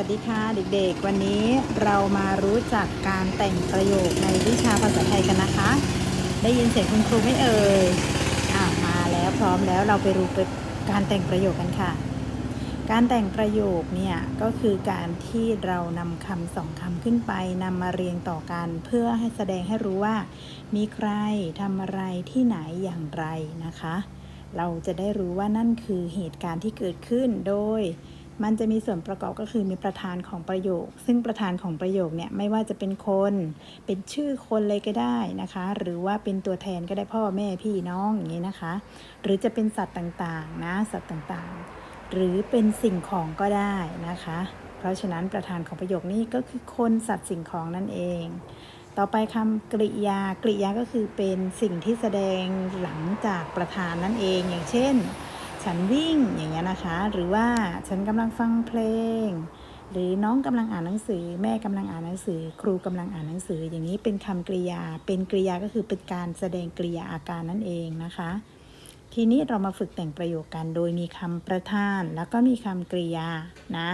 วัสดีค่ะเด็กๆ วันนี้เรามารู้จักการแต่งประโยคในวิชาภาษาไทยกันนะคะ ได้ยินเสียงคุณครูไม่เอ่ยอ่ามาแล้วพร้อมแล้วเราไปรู้การแต่งประโยคกันค่ะ การแต่งประโยคเนี่ยก็คือการที่เรานำคำสองคำขึ้นไปนำมาเรียงต่อกัน เพื่อให้แสดงให้รู้ว่า มีใครทำอะไรที่ไหนอย่างไรนะคะ เราจะได้รู้ว่านั่นคือเหตุการณ์ที่เกิดขึ้นโดย มันจะมีส่วนประกอบก็คือมีประธานของประโยค ซึ่งประธานของประโยคเนี่ยไม่ว่าจะเป็นคน เป็นชื่อคนเลยก็ได้นะคะ หรือว่าเป็นตัวแทนก็ได้พ่อแม่พี่น้องอย่างนี้นะคะ หรือจะเป็นสัตว์ต่างๆนะสัตว์ต่างๆ หรือเป็นสิ่งของก็ได้นะคะ เพราะฉะนั้นประธานของประโยคนี้ก็คือคนสัตว์สิ่งของนั่นเอง ต่อไปคำกริยากริยาก็คือเป็นสิ่งที่แสดงหลังจากประธานนั่นเอง อย่างเช่น ฉันวิ่งอย่างเงี้ยนะคะ หรือว่าฉันกำลังฟังเพลง หรือน้องกำลังอ่านหนังสือ แม่กำลังอ่านหนังสือ ครูกำลังอ่านหนังสือ อย่างนี้เป็นคำกริยา เป็นกริยาก็คือเป็นการแสดงกริยาอาการนั่นเองนะคะ ทีนี้เรามาฝึกแต่งประโยคกันโดยมีคำประธาน แล้วก็มีคำกริยานะ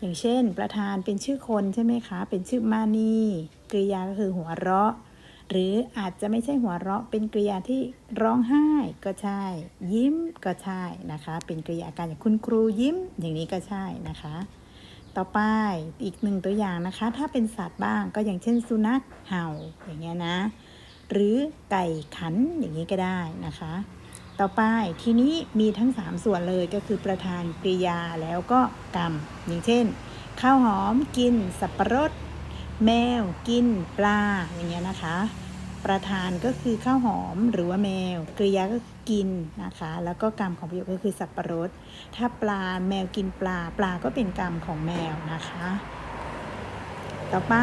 อย่างเช่น ประธานเป็นชื่อคนใช่ไหมคะ เป็นชื่อมานีกริยาก็คือหัวเราะ หรืออาจจะไม่ใช่หัวเราะเป็นกริยาที่ร้องไห้ก็ใช่ ยิ้มก็ใช่นะคะ เป็นกริยาการอย่างคุณครูยิ้มอย่างนี้ก็ใช่นะคะ ต่อไปอีกหนึ่งตัวอย่างนะคะ ถ้าเป็นสัตว์บ้างก็อย่างเช่น สุนัขเห่าอย่างเงี้ยนะ หรือไก่ขันอย่างนี้ก็ได้นะคะ ต่อไปทีนี้มีทั้ง 3 ส่วนเลยก็คือประธานกริยาแล้วก็กรรม อย่างเช่นข้าวหอมกินสับปะรด แมวกินปลาอย่างเงี้ยนะคะ ประธานก็คือข้าวหอมหรือว่าแมวกริยาก็กินนะคะ แล้วก็กรรมของประโยคก็คือสับปะรด ถ้าปลาแมวกินปลา ปลาก็เป็นกรรมของแมวนะคะ ต่อไป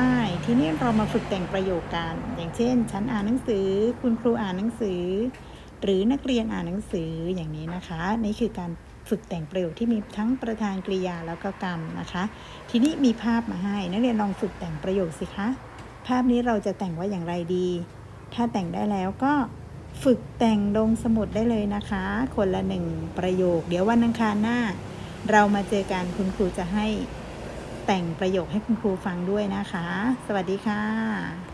ทีนี้เรามาฝึกแต่งประโยคกัน อย่างเช่น ฉันอ่านหนังสือ คุณครูอ่านหนังสือ หรือนักเรียนอ่านหนังสืออย่างนี้นะคะ นี่คือการฝึกแต่งประโยคที่มีทั้งประธานกริยาแล้วก็กรรมนะคะ ทีนี้มีภาพมาให้ นักเรียนลองฝึกแต่งประโยคสิคะภาพนี้เราจะแต่งว่าอย่างไรดี ถ้าแต่งได้แล้วก็ฝึกแต่งลงสมุดได้เลยนะคะ คนละหนึ่งประโยค เดี๋ยววันอังคารหน้า เรามาเจอกันคุณครูจะให้แต่งประโยคให้คุณครูฟังด้วยนะคะ สวัสดีค่ะ